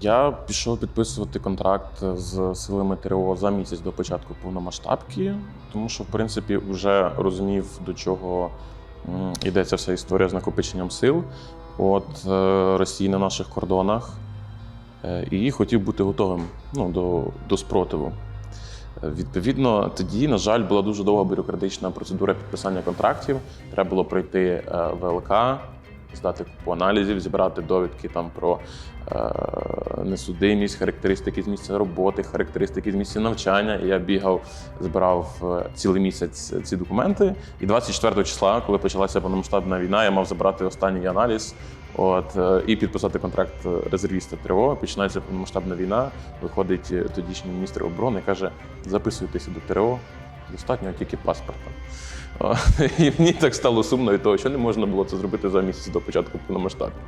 Я пішов підписувати контракт з силами ТРО за місяць до початку повномасштабки, тому що, в принципі, вже розумів, до чого м, йде ця вся історія з накопиченням сил. От е, Росії на наших кордонах. Е, І хотів бути готовим ну, до, до спротиву. Е, Відповідно, тоді, на жаль, була дуже довга бюрократична процедура підписання контрактів. Треба було пройти ВЛК, здати купу аналізів, зібрати довідки там про е, несудимість, характеристики з місця роботи, характеристики з місця навчання. І я бігав, збирав е, цілий місяць ці документи. І 24 числа, коли почалася повномасштабна війна, я мав забрати останній аналіз. От е, і підписати контракт резервіста ТРО. Починається повномасштабна війна. Виходить е, тодішній міністр оборони каже: записуйтеся до ТРО, достатньо тільки паспорта. І мені так стало сумно від того, що не можна було це зробити за місяць до початку повномасштабки.